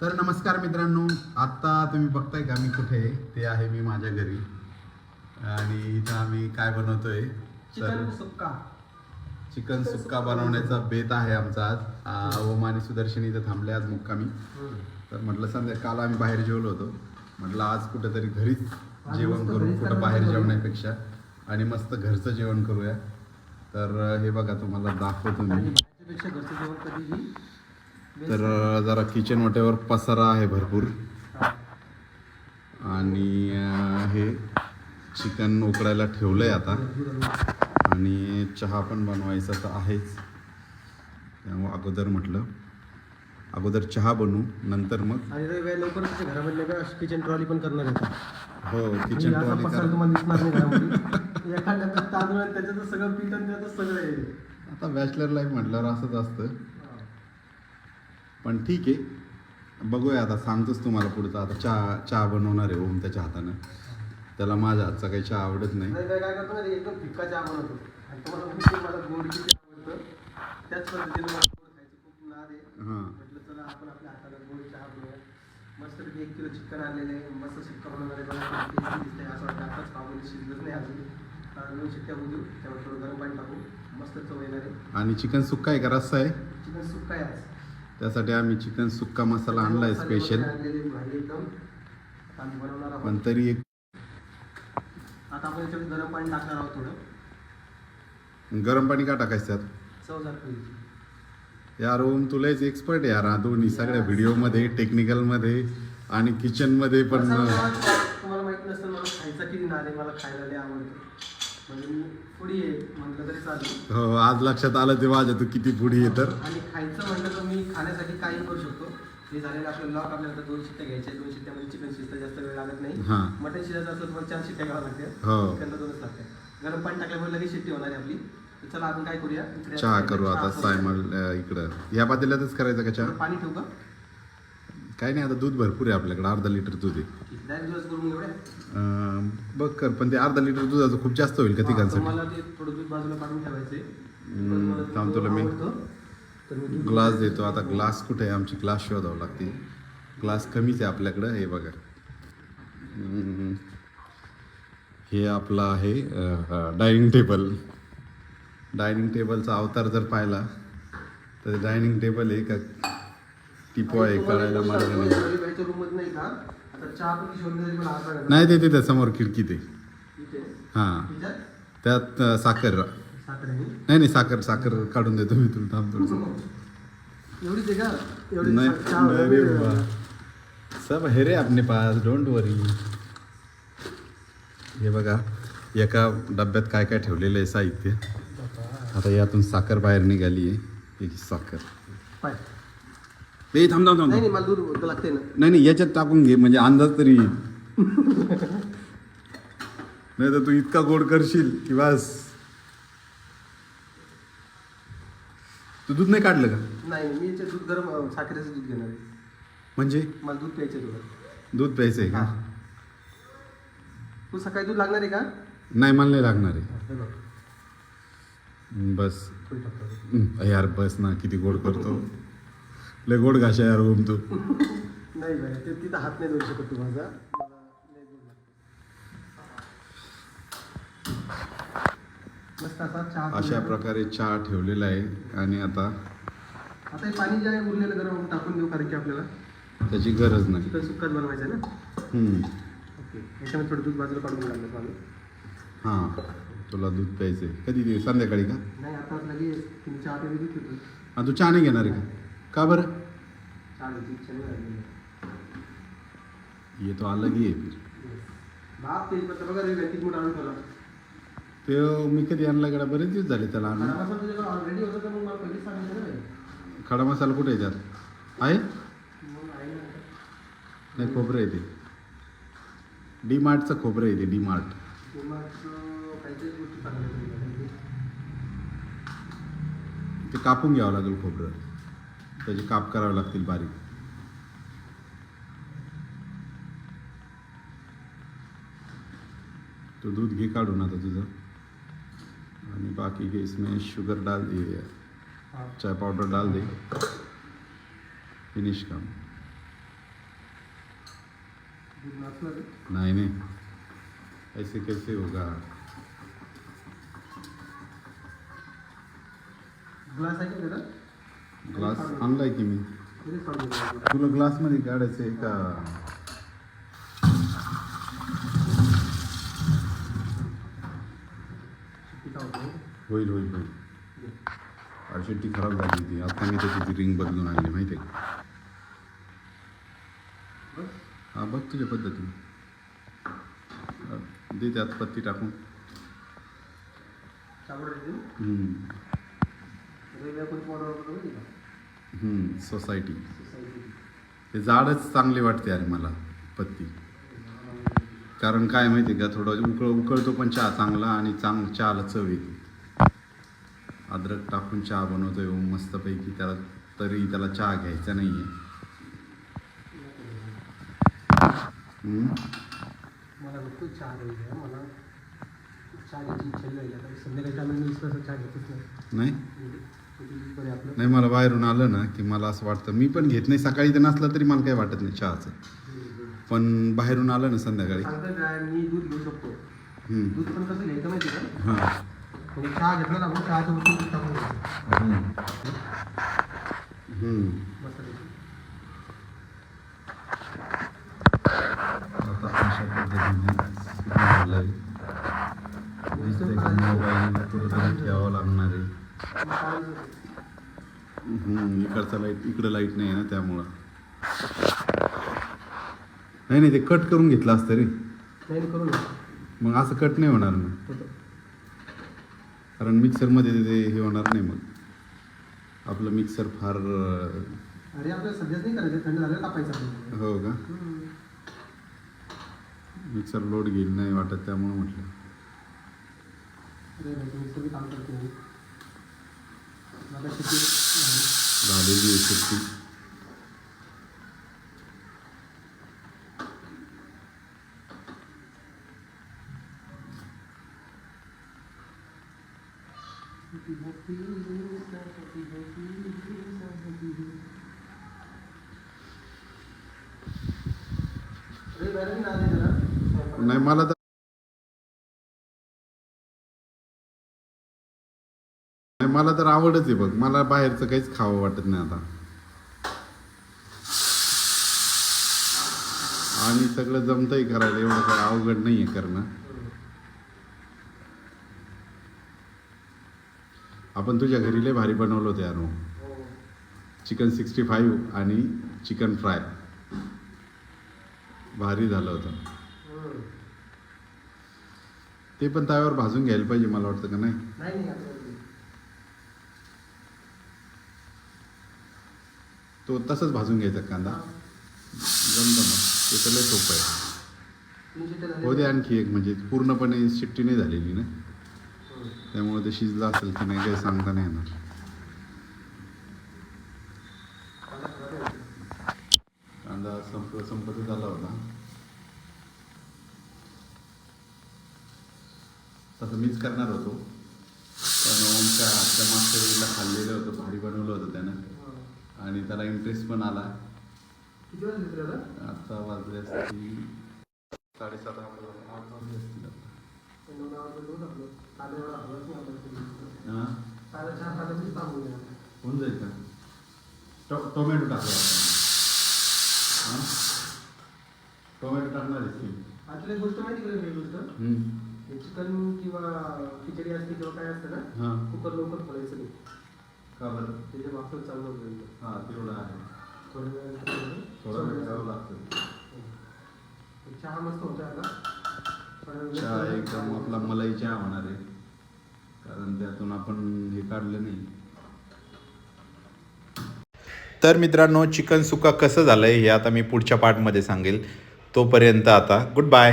तर नमस्कार मित्रांनो आत्ता तुम्ही बघताय का मी कुठे आहे? ते आहे मी माझ्या घरी. आणि इथं आम्ही काय बनवतोय? चिकन सुक्का. चिकन सुक्का बनवण्याचा बेत आहे आमचा आज. आ, ओम आणि सुदर्शन इथं थांबले आज मुक्कामी. तर म्हटलं संध्या काल आम्ही बाहेर जेवलो होतो. म्हटलं आज कुठेतरी घरीच जेवण करू कुठं बाहेर. जेवण्यापेक्षा. आणि मस्त घरचं जेवण करूया. तर हे बघा तुम्हाला दाखवतो मी. घरचं जेवण कधीही तर जरा किचन वाट्यावर पसारा आहे भरपूर. आणि हे चिकन उकडायला ठेवलंय आता. आणि चहा पण बनवायचा तर आहेच. त्यामुळं अगोदर म्हटलं अगोदर चहा बनवू नंतर मग आणि रविवारी लवकर का किचन ट्रॉली पण करणार आहे हो आणि किचन असा ट्रॉली पसारा करा. तुम्हाला दिसणार नाही घरामध्ये. एखाद्या तांदूळ आणि त्याच्यात सगळं पीठ आणि त्याचं सगळं आहे आता बॅचलर लाईफ म्हटल्यावर असंच असतं. पण ठीक आहे. बघूया आता सांगतोच तुम्हाला पुढचं. आता चहा चहा बनवणार आहे ओम त्याच्या हातानं. त्याला माझ्या हातचा काही चहा आवडत नाही. नाही काय काय करतो ना एकदम फिक्का चहा बनवतो. आणि तुम्हाला माहिती आहे मला गोड किती आवडतं. त्याच पद्धतीने मला गोड खायचं खूप नाद आहे. हां. म्हटलं चला आपण आपल्या हाताला गोड चहा बनवूया. एक किलो चिकन आणलेलं आहे. मस्त बनवणार आहे tasty दिसतंय. असं वाटतं आताच शिजलंच नाही अजून. कारण दोन शिट्ट्या होऊ देऊ. त्यावर थोडं गरम पाणी टाकू. मस्त चव येणार आहे. आणि चिकन सुक्का आहे का? रस्सा आहे? चिकन सुक्का आहे आज. त्यासाठी आम्ही चिकन सुक्का मसाला आणलाय मसाले स्पेशल पण तरी एक आता आपण याच्यात गरम पाणी टाकणार आहोत थोडं. गरम पाणी का टाकायचं त्यात यार ओम तुलाच एक्सपर्ट आहे यार हा दोन्ही सगळ्या व्हिडिओमध्ये टेक्निकलमध्ये आणि किचनमध्ये पण तुम्हाला माहीत नसेल मला खायचा आहे मला खायला आवडतं. म्हणजे मी पुढी आहे म्हटलं तरी चालेल. हो आज लक्षात आलं ते माझ्या तू किती पुढे आहे तर. आणि खायचं म्हटलं तर मी खाण्यासाठी काही करू शकतो. हे झालेलं आपलं लॉक आपल्याला दोन शिट्ट्या घ्यायच्या दोन शिट्ट्यामध्ये चिकन शिजतं जास्त वेळ लागत नाही. हां. मटन शिजायचं असलं तुम्हाला चार शिट्ट्या घ्यावं लागते हो. चिकनला दोनच लागते गरम पाणी टाकल्यामुळे लगेच शिट्टी होणार आहे आपली. तर चला आपण काय करूया? इकडे चहा करू चहा आता करूया. सायमल इकडं. या पातेल्यातच करायचं का चहा? पाणी ठेवू का? काही नाही आता दूध भरपूर आहे आपल्याकडे अर्धा लिटर दूध आहे. डायरेक्ट दिवस करून एवढ्या अं, बघ कर पण ते अर्धा लिटर दुधाचं खूप जास्त होईल का तिघांसाठी? मला ते थोडं दूध बाजूला काढून हम्म, थांब तुला मी- आवडतं. तर मी दूध ग्लास देतो. आता ग्लास कुठे आहे? आमची ग्लास शोधावं लागतील. ग्लास कमीच आहे आपल्याकडं हे बघा. हम्म. हे आपलं आहे डायनिंग टेबल. डायनिंग टेबलचा अवतार जर पाहिला तर डायनिंग टेबल आहे का? टिपो आहे कळायला मार्ग नाही. नाही ते तिथं समोर खिडकीत आहे. इथे. हां. त्यात साखर. नाही नाही साखर साखर काढून देतो मी तुला थांब थोडंसं. नहीं अरे सब है रे अपने पास डोंट वरी हे बघा एका डब्यात काय काय ठेवलेलं आहे साहित्य. आता यातून साखर बाहेर निघाली आहे. साखर. ए थांब थांब थांब. नाही मला दूर लागते ना. नाही नाही याच्यात टाकून घे म्हणजे अंदाज तरी येईल. नाही तर तू इतका गोड करशील की बस. तू दूध नाही काढलं का? नाही मी याच्यात दूध गरम साखरेचं दूध घेणार आहे. म्हणजे? मला दूध प्यायचं आहे तुला. दूध प्यायचं आहे का? हा. तू सकाळी दूध लागणार आहे का? नाही मला नाही लागणार आहे. हे बघ, बस. थोडी टाकतो. हम्म, यार बस ना किती गोड करतो. लय गोड घाशा यार ओम तू. नाही बाई ते तिथं हात नाही देऊ शकत तू माझा. मला लय दूध लागतं. मस्त असा चहा अशा पिऊया. प्रकारे चहा ठेवलेला आहे आणि आता आता हे पाणी जे आहे उरलेलं गरम टाकून देऊ कारण की आपल्याला त्याची गरज नाही. चिकन सुक्काच बनवायचं आहे ना? हम्म. ओके. याच्यामध्ये थोडं दूध बाजूला काढून लागलं मला हां तुला दूध प्यायचंय. कधी दे संध्याकाळी का? नाही आता लगेच. तुम्ही चहा घेतो हा तू चहा नाही घेणार आहे का? का बरं? ये तो अलग ही आहे. ते मी कधी आणला गडा? बरेच दिवस झाले त्याला आणून. खडा मसाला कुठे त्यात? आहे? नाही खोबरं आहे ते. डी मार्टचं खोबरं आहे ते डी मार्ट ते कापून घ्यावं लागेल खोबरं. त्याचे काप करावे लागतील बारीक. तो दूध घे काढून आता तुझं. आणि बाकी के इसमें शुगर डाल हां चाय पाउडर डाल दे. फिनिश काम. नाही नाही. ऐसे कैसे होगा? ग्लास आहे का त्याला ग्लास आणलाय की मी. तुला ग्लासमध्ये काढायचं आहे का. होईल होईल होईल आरशेट्टी खराब झाली होती आता मी त्याची ती रिंग बदलून आणली माहिती आहे का बस. हा बघ तुझ्या पद्धतीने हा, दे त्यात पत्ती टाकून. हम्म, सोसायटी. ते जाडच चांगली वाटते अरे मला पत्ती. कारण काय माहिती का थोडं उकळ उकळतो पण चहा चांगला आणि चांग चहाला चव येते. अद्रक टाकून चहा बनवतोय मस्तपैकी त्याला तरी त्याला चहा घ्यायचा नाही आहे मला नको चहा घ्यायचा मला चहा घ्यायची इच्छा नाही आता चहा घेतच म्हणजे नाही मला बाहेरून आलं ना की मला असं वाटतं. मी पण घेत नाही. सकाळी तर नसलं तरी मला काही वाटत नाही चहाचं. पण बाहेरून आलं ना संध्याकाळी. सांगतं काय मी दूध घेऊ शकतो. हम्म. दूध पण कसं घ्यायचं माहिती का? हां. चहा घेतला ना आपण चहाच्या वरती दूध टाकून घ्यायचं हम्म. हम्म. मस्त पैकी. आता अशा पद्धतीने सुरू झालंय. दिसतंय का मोबाईल कुठेतरी ठेवावं लागणार आहे. इकडचा लाइट इकडं लाइट नाही आहे ना त्यामुळं नाही नाही ते कट करून घेतलं असतं रे. मग असं कट नाही होणार होतं. कारण मिक्सरमध्ये ते हे होणार नाही मग आपलं मिक्सर फार अरे आपल्याला सध्याच नाही करायचं थंड झालं कापायचं आपण. हो का. मिक्सर लोड घेईल नाही वाटत त्यामुळं म्हटलं अरे भाई तुम्ही सगळी काम करते मी आता शेती झाली. झालेली आहे सुट्टी अरे बरं ना आले जरा नाही मला मला तर आवडच आहे बघ. मला बाहेरचं काहीच खावं वाटत नाही आता. आणि सगळं जमतंय करायला. एवढं काय अवघड नाही आहे करणं. आपण तुझ्या घरी लय भारी बनवलं होतं यार हो. चिकन सिक्स्टी फाईव्ह आणि चिकन फ्राय. भारी झालं होतं. ते पण तव्यावर भाजून घ्यायला पाहिजे मला वाटतं का नाही नाही नाही आता नाही. तो तसंच भाजून घ्यायचा कांदा. जमतं मग. ते तर लय सोपं आहे. हो दे आणखी एक म्हणजे पूर्णपणे शिट्टी नाही झालेली ना. त्यामुळे ते शिजलं असेल की नाही काही सांगता नाही येणार. कांदा संप संपत झाला होता. तसं मीच करणार होतो. पण ओमच्या आजच्या मागच्या वेळेला खाल्लेलं होतं भारी बनवलं. आणि त्याला इंटरेस्ट पण आला. किती वाजले तुला आता? वाजले असतील साडेसात आठ आठ वाजले असतील आता. होऊन जाईल का? टो टोमॅटो टाकला टोमॅटो टाकणार आहेस की? actually एक गोष्ट माहिती का वेगळी गोष्ट. हे चिकन किंवा खिचडी असते किंवा काय असतं ना हां. कुकर लवकर खोलायचं नाही. का बरं त्याच्या वापर चालू होईल हां तेवढं आहे. थोड्या वेळ थोडं वेळ ठेवावं लागतं. चहा मस्त होता आता. चहा. एकदम आपला मलाई चहा होणार आहे. कारण त्यातून आपण हे काढलं नाही. तर मित्रांनो चिकन सुका कसं झालंय हे आता मी पुढच्या पार्टमध्ये सांगेल. तोपर्यंत आता गुड बाय